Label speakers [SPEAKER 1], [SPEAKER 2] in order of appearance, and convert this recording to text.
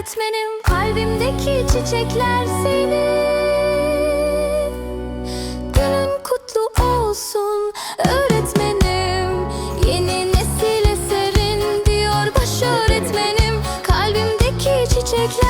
[SPEAKER 1] öğretmenim. Kalbimdeki çiçekler senin Günün kutlu olsun öğretmenim. Yeni nesil eserin diyor baş öğretmenim. Kalbimdeki çiçekler